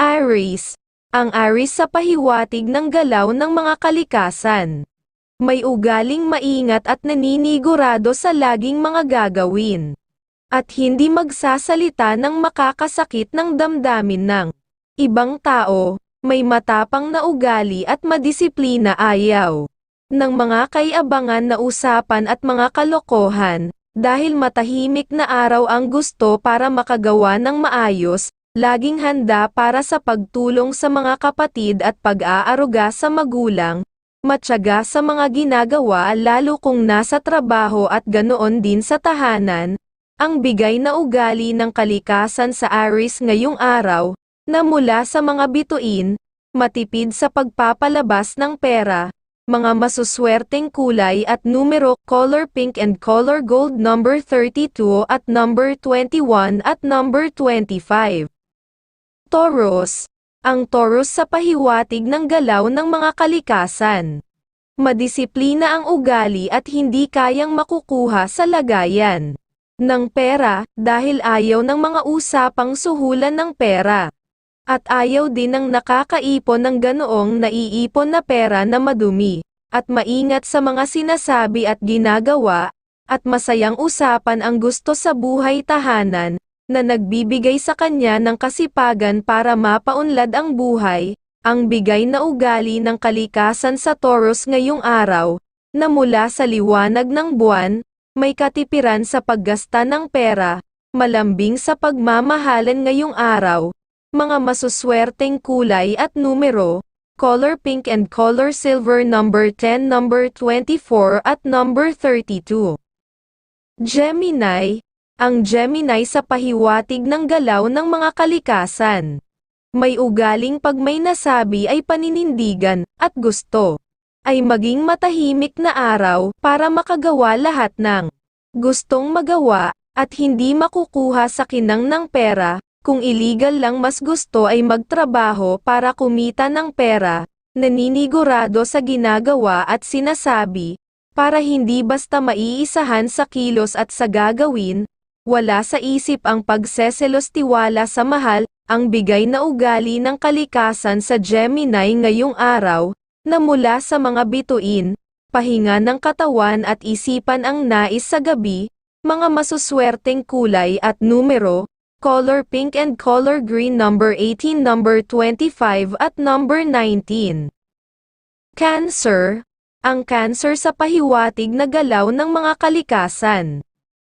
Aries. Ang Aries sa pahiwatig ng galaw ng mga kalikasan. May ugaling maingat at naninigurado sa laging mga gagawin. At hindi magsasalita ng makakasakit ng damdamin ng ibang tao, may matapang na ugali at madisiplina ayaw ng mga kaiabangan na usapan at mga kalokohan, dahil matahimik na araw ang gusto para makagawa ng maayos, laging handa para sa pagtulong sa mga kapatid at pag-aaruga sa magulang, matyaga sa mga ginagawa lalo kung nasa trabaho at ganoon din sa tahanan, ang bigay na ugali ng kalikasan sa Aries ngayong araw, na mula sa mga bituin, matipid sa pagpapalabas ng pera, mga masuswerteng kulay at numero, color pink and color gold number 32 at number 21 at number 25. Taurus. Ang Taurus sa pahiwatig ng galaw ng mga kalikasan. Madisiplina ang ugali at hindi kayang makukuha sa lagayan ng pera dahil ayaw ng mga usapang suhulan ng pera. At ayaw din ng nakakaipon ng ganoong naiipon na pera na madumi, at maingat sa mga sinasabi at ginagawa, at masayang usapan ang gusto sa buhay tahanan, na nagbibigay sa kanya ng kasipagan para mapaunlad ang buhay, ang bigay na ugali ng kalikasan sa Taurus ngayong araw, na mula sa liwanag ng buwan, may katipiran sa paggasta ng pera, malambing sa pagmamahalan ngayong araw, mga masuswerteng kulay at numero, color pink and color silver number 10 number 24 at number 32. Gemini, ang Gemini sa pahiwatig ng galaw ng mga kalikasan. May ugaling pag may nasabi ay paninindigan, at gusto, ay maging matahimik na araw para makagawa lahat ng gustong magawa, at hindi makukuha sa kinang ng pera, kung illegal lang mas gusto ay magtrabaho para kumita ng pera, naninigurado sa ginagawa at sinasabi, para hindi basta maiisahan sa kilos at sa gagawin, wala sa isip ang pagseselos tiwala sa mahal, ang bigay na ugali ng kalikasan sa Gemini ngayong araw, na mula sa mga bituin, pahinga ng katawan at isipan ang nais sa gabi, mga masuswerteng kulay at numero, color pink and color green number 18 number 25 at number 19. Cancer, ang cancer sa pahiwatig na galaw ng mga kalikasan.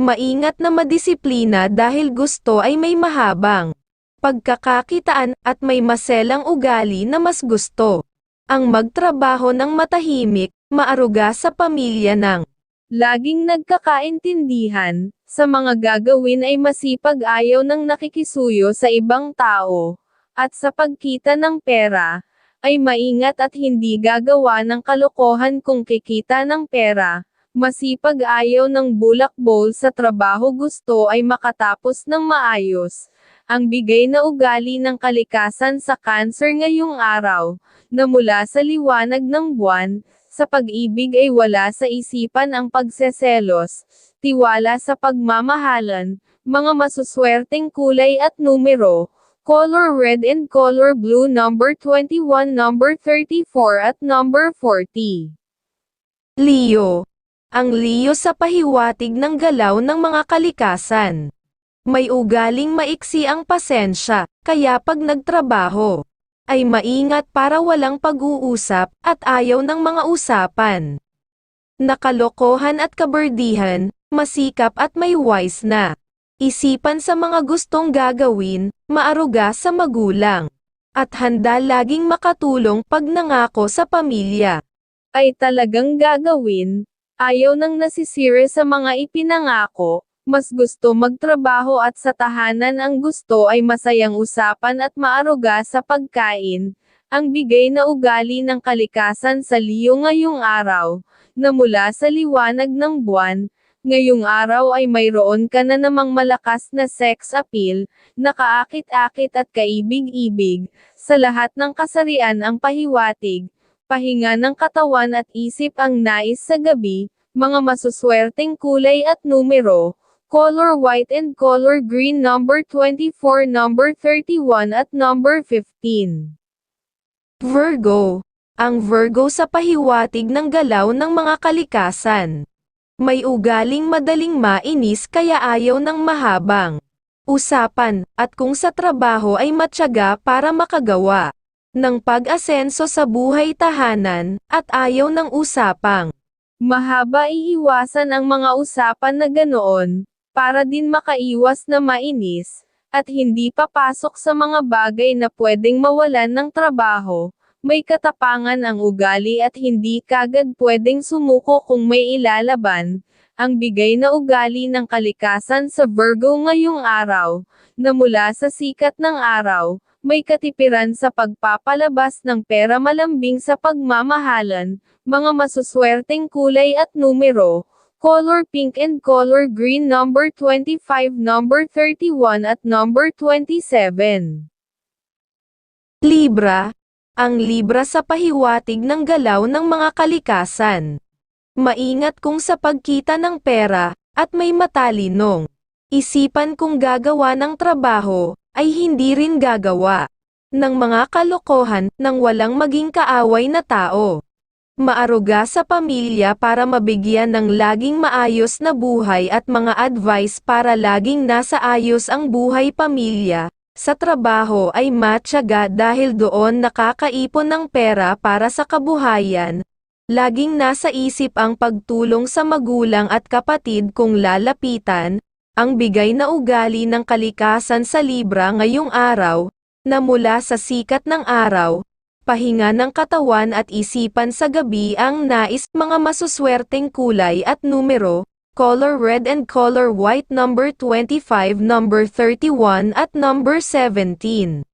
Maingat na madisiplina dahil gusto ay may mahabang pagkakakitaan at may maselang ugali na mas gusto. Ang magtrabaho ng matahimik, maaruga sa pamilya ng laging nagkakaintindihan, sa mga gagawin ay masipag ayaw ng nakikisuyo sa ibang tao, at sa pagkita ng pera, ay maingat at hindi gagawa ng kalokohan kung kikita ng pera, masipag ayaw ng bulak-bol sa trabaho gusto ay makatapos ng maayos. Ang bigay na ugali ng kalikasan sa cancer ngayong araw, na mula sa liwanag ng buwan, sa pag-ibig ay wala sa isipan ang pagseselos, tiwala sa pagmamahalan, mga masuswerteng kulay at numero, color red and color blue number 21 number 34 at number 40. Leo. Ang Leo sa pahiwatig ng galaw ng mga kalikasan. May ugaling maiksi ang pasensya, kaya pag nagtrabaho, ay maingat para walang pag-uusap, at ayaw ng mga usapan. Nakalokohan at kaberdihan, masikap at may wise na. Isipan sa mga gustong gagawin, maaruga sa magulang. At handa laging makatulong pag nangako sa pamilya. Ay talagang gagawin, ayaw nang nasisire sa mga ipinangako, mas gusto magtrabaho at sa tahanan ang gusto ay masayang usapan at maaruga sa pagkain, ang bigay na ugali ng kalikasan sa liyo ngayong araw, na mula sa liwanag ng buwan, ngayong araw ay mayroon ka na namang malakas na sex appeal, nakaakit-akit at kaibig-ibig, sa lahat ng kasarian ang pahiwatig, pahinga ng katawan at isip ang nais sa gabi, mga masuswerteng kulay at numero, color white and color green number 24, number 31 at number 15. Virgo. Ang Virgo sa pahiwatig ng galaw ng mga kalikasan. May ugaling madaling mainis kaya ayaw ng mahabang usapan, at kung sa trabaho ay matyaga para makagawa ng pag-asenso sa buhay tahanan, at ayaw ng usapang Mahaba iiwasan ang mga usapan na ganoon, para din makaiwas na mainis, at hindi papasok sa mga bagay na pwedeng mawalan ng trabaho. May katapangan ang ugali at hindi kagad pwedeng sumuko kung may ilalaban. Ang bigay na ugali ng kalikasan sa Virgo ngayong araw, na mula sa sikat ng araw, may katipiran sa pagpapalabas ng pera malambing sa pagmamahalan, mga masuswerteng kulay at numero, color pink and color green number 25, number 31 at number 27. Libra. Ang Libra sa pahiwatig ng galaw ng mga kalikasan. Maingat kung sa pagkita ng pera, at may matalinong. Isipan kung gagawa ng trabaho, ay hindi rin gagawa ng mga kalokohan nang walang maging kaaway na tao. Maaruga sa pamilya para mabigyan ng laging maayos na buhay at mga advice para laging nasa ayos ang buhay pamilya. Sa trabaho ay matyaga dahil doon nakakaipon ng pera para sa kabuhayan. Laging nasa isip ang pagtulong sa magulang at kapatid kung lalapitan, ang bigay na ugali ng kalikasan sa Libra ngayong araw, na mula sa sikat ng araw, pahinga ng katawan at isipan sa gabi ang nais mga masuswerteng kulay at numero, color red and color white number 25 number 31 at number 17.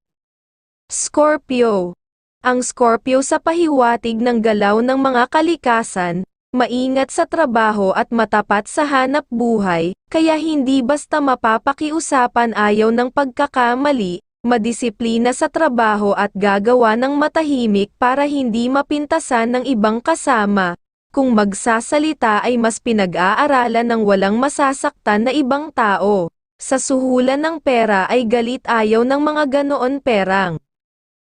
Scorpio. Ang Scorpio sa pahiwatig ng galaw ng mga kalikasan, maingat sa trabaho at matapat sa hanap buhay, kaya hindi basta mapapakiusapan ayaw ng pagkakamali, madisiplina sa trabaho at gagawa ng matahimik para hindi mapintasan ng ibang kasama. Kung magsasalita ay mas pinag-aaralan ng walang masasaktan na ibang tao. Sa suhulan ng pera ay galit ayaw ng mga ganoon perang.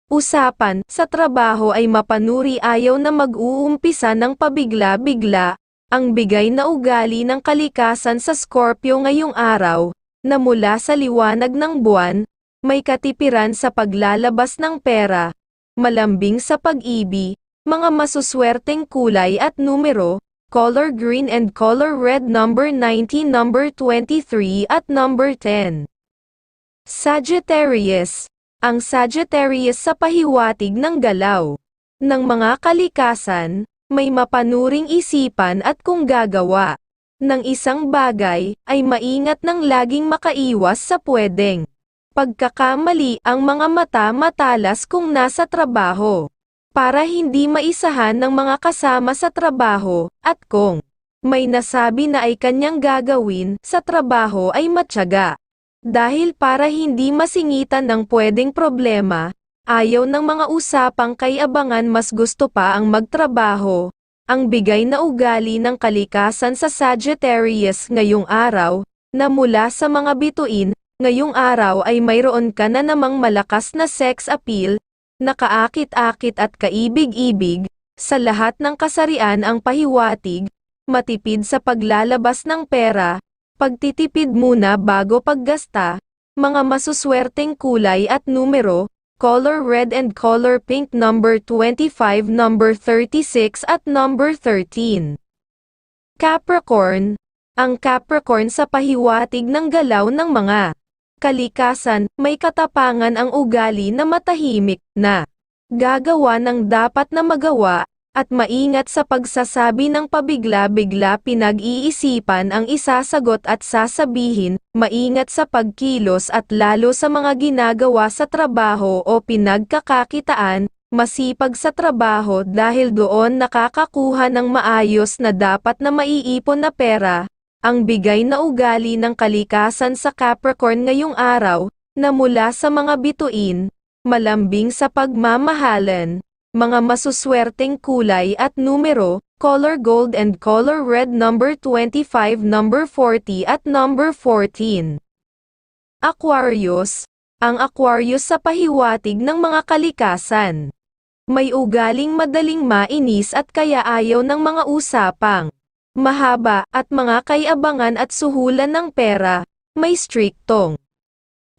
Usapan, sa trabaho ay mapanuri ayaw na mag-uumpisa ng pabigla-bigla, ang bigay na ugali ng kalikasan sa Scorpio ngayong araw, na mula sa liwanag ng buwan, may katipiran sa paglalabas ng pera, malambing sa pag-ibig, mga masuswerteng kulay at numero, color green and color red number 19 number 23 at number 10. Sagittarius ang Sagittarius sa pahiwatig ng galaw ng mga kalikasan, may mapanuring isipan at kung gagawa ng isang bagay, ay maingat ng laging makaiwas sa pwedeng pagkakamali ang mga mata matalas kung nasa trabaho, para hindi maisahan ng mga kasama sa trabaho, at kung may nasabi na ay kanyang gagawin sa trabaho ay matyaga. Dahil para hindi masingitan ng pwedeng problema, ayaw ng mga usapang kay abangan mas gusto pa ang magtrabaho. Ang bigay na ugali ng kalikasan sa Sagittarius ngayong araw, na mula sa mga bituin, ngayong araw ay mayroon ka na namang malakas na sex appeal, nakaakit-akit at kaibig-ibig, sa lahat ng kasarian ang pahiwatig, matipid sa paglalabas ng pera, pagtitipid muna bago paggasta, mga masuswerteng kulay at numero, color red and color pink number 25 number 36 at number 13. Capricorn, ang Capricorn sa pahiwatig ng galaw ng mga kalikasan, may katapangan ang ugali na matahimik na gagawa ng dapat na magawa, at maingat sa pagsasabi ng pabigla-bigla pinag-iisipan ang isasagot at sasabihin, maingat sa pagkilos at lalo sa mga ginagawa sa trabaho o pinagkakakitaan, masipag sa trabaho dahil doon nakakakuha ng maayos na dapat na maiipon na pera, ang bigay na ugali ng kalikasan sa Capricorn ngayong araw, na mula sa mga bituin, malambing sa pagmamahalan, mga masuswerteng kulay at numero, color gold and color red number 25 number 40 at number 14. Aquarius, ang Aquarius sa pahiwatig ng mga kalikasan. May ugaling madaling mainis at kaya ayaw ng mga usapang mahaba at mga kayabangan at suhulan ng pera, may striktong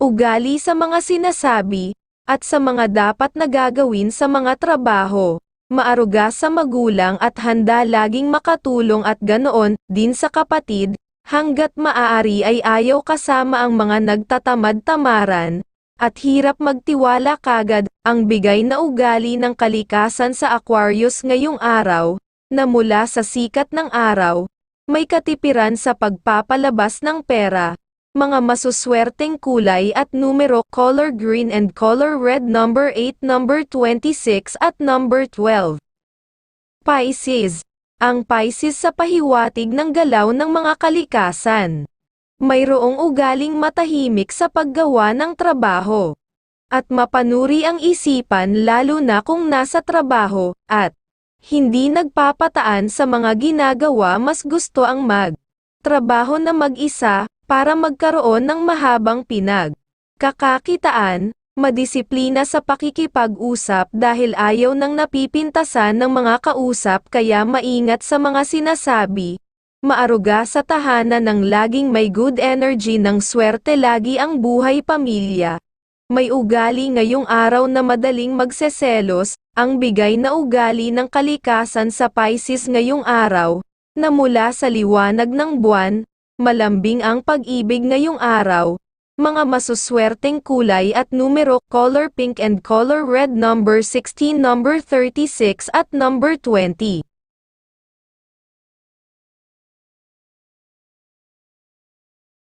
ugali sa mga sinasabi, at sa mga dapat na gagawin sa mga trabaho, maaruga sa magulang at handa laging makatulong at ganoon din sa kapatid, hanggat maaari ay ayaw kasama ang mga nagtatamad-tamaran, at hirap magtiwala kagad, ang bigay na ugali ng kalikasan sa Aquarius ngayong araw, na mula sa sikat ng araw, may katipiran sa pagpapalabas ng pera, mga masuswerteng kulay at numero color green and color red number 8 number 26 at number 12. Pisces. Ang Pisces sa pahiwatig ng galaw ng mga kalikasan. Mayroong ugaling matahimik sa paggawa ng trabaho. At mapanuri ang isipan lalo na kung nasa trabaho, at hindi nagpapataan sa mga ginagawa mas gusto ang mag trabaho na mag-isa, para magkaroon ng mahabang pinag. Kakakitaan, madisiplina sa pakikipag-usap dahil ayaw nang napipintasan ng mga kausap kaya maingat sa mga sinasabi. Maaruga sa tahanan ng laging may good energy ng swerte lagi ang buhay pamilya. May ugali ngayong araw na madaling magseselos, ang bigay na ugali ng kalikasan sa Pisces ngayong araw, na mula sa liwanag ng buwan, malambing ang pag-ibig ngayong araw, mga masuswerteng kulay at numero color pink and color red number 16 number 36 at number 20.